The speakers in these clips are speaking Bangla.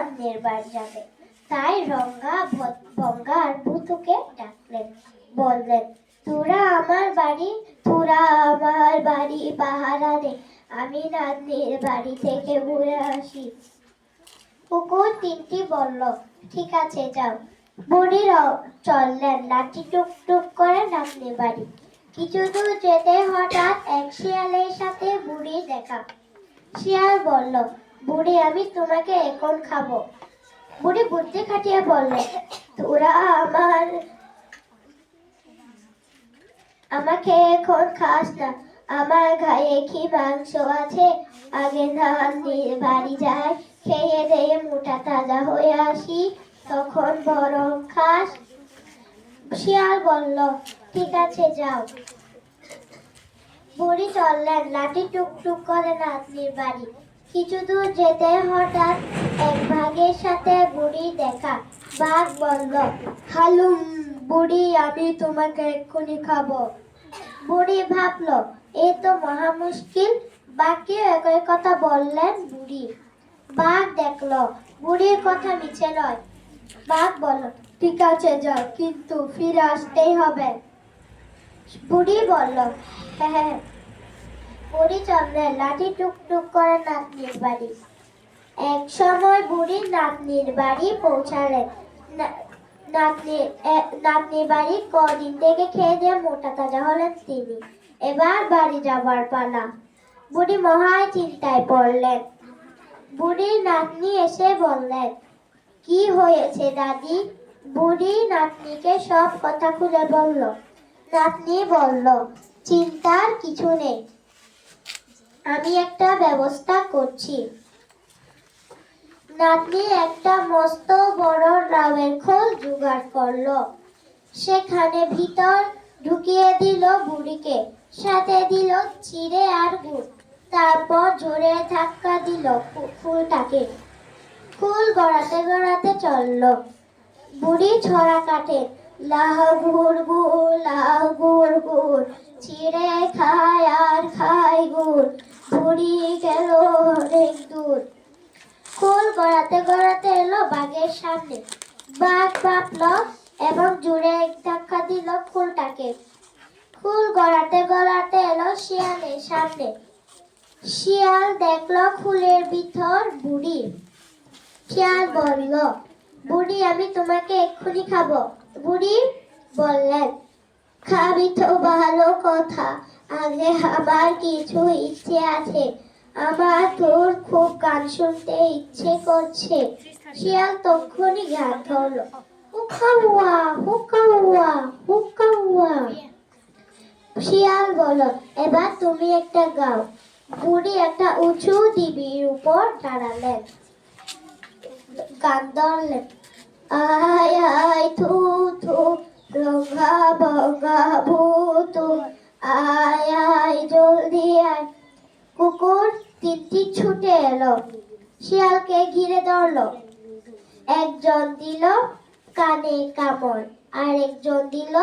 নাতনির বাড়ি যাবে। তাই রঙ্গা ভঙ্গা আর ভুতুকে ডাকলেন, বললেন, তোরা আমার বাড়ি, তোরা আমার বাড়ি পাহারা দে। আমি নাতনির বাড়ি থেকে ঘুরে আসি। কুকুর তিনটি বলল, ঠিক আছে, যাও। বুড়ি চললেন, লাঠি টুক টুক করে নাতনির বাড়ি। কিছু দূর যেতে হঠাৎ এক শিয়ালের সাথে বুড়ি দেখা। শিয়াল বলল বুড়ি, আমি তোমাকে এখন খাব। বুড়ি বুদ্ধি খাটিয়ে বললে, তোরা আমার, আমাকে এখন খাস না। আমার গায়ে কি মাংস আছে? আগে নানির বাড়ি যাই, খেয়ে দিয়ে মোটা তাজা হয়ে আসি, তখন বরং খাস। শিয়াল বলল, ঠিক আছে, যাও। বুড়ি চললেন, লাঠি টুক টুক করে নাতনির বাড়ি। কিছু দূর যেতে হঠাৎ এক বাঘের সাথে বুড়ি দেখা। বাঘ বলল, হালুম, বুড়ি, আমি তোমাকে এক্ষুনি খাব। বুড়ি ভাবলো, এ তো মহা মুশকিল। বাঘকে একই কথা বললেন বুড়ি। বাঘ দেখল, বুড়ির কথা মিছে নয়। বাঘ বলল, ঠিক আছে, যাও, কিন্তু ফিরে আসতেই হবে। বুড়ি বলল হ্যাঁ। হ্যাঁ বুড়ি চন্দ্রের লাঠি টুক টুক করে নাতনির বাড়ি। এক সময় বুড়ি নাতনির বাড়ি পৌঁছালেন নাতনি নাতনির বাড়ি কদিন থেকে খেয়ে দিয়ে মোটা তাজা হলেন তিনি। এবার বাড়ি যাবার পালা। বুড়ি মহায় চিন্তায় পড়লেন। বুড়ির নাতনি এসে বললেন, কি হয়েছে দাদি? বুড়ি নাতনিকে সব কথা খুলে বলল। নাতনি বলল, চিন্তার কিছু নেই। আমি একটা ব্যবস্থা করছি। নাতনি একটা মস্ত বড় রামের খোল জোগাড় করল। সেখানে ভিতর ঢুকিয়ে দিল বুড়িকে, সাথে দিল চিড়ে আর গুড়। তারপর জোরে ধাক্কা দিল ফুলটাকে। ফুল গড়াতে গড়াতে চলল। বুড়ি ছড়া কাটে লাহ গুড় গুড় লাহ গুড় গুড়, চিড়ে খায় গুড় বুড়ি গেল অনেক দূর ফুল গড়াতে গড়াতে এলো বাঘের সামনে। বাঘ ভাবলো এবং জুড়ে এক ধাক্কা দিল ফুলটাকে। ফুল গড়াতে গড়াতে এলো শিয়ালের সামনে। শিয়াল দেখল ফুলের ভিতর বুড়ি। শিয়াল বলল, বুড়ি, আমি তোমাকে এক্ষুনি খাব। বুড়ি বললেন, খাবি তো, ভালো কথা। আগে আমার কিছু ইচ্ছে আছে। আমার তোর খুব গান শুনতে ইচ্ছে করছে। শিয়াল তখনই গান ধরলো হুকাউয়া হুকাউয়া হুকাউয়া শিয়াল বলো এবার তুমি একটা গাও। বুড়ি একটা উঁচু ডিবির উপর দাঁড়ালেন। গান ধরলেন। আয় আয়, থু থু রঙা ভঙ্গা ভূতু। আয় আয়, জলদি আয়। কুকুর তিনটি ছুটে এলো। শিয়ালকে ঘিরে ধরলো। একজন দিল কানে কামড়, আরেকজন দিল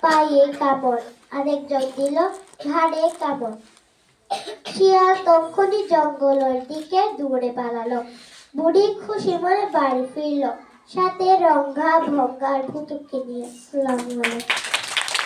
পায়ে কামড়, আরেকজন দিল ঘাড়ে কামড়। শিয়াল তখনই জঙ্গলের দিকে দৌড়ে পালালো। বুড়ি খুশি মনে বাড়ি ফিরল। সাথে রঙ্গা ভঙ্গার ভুতুককে নিয়ে।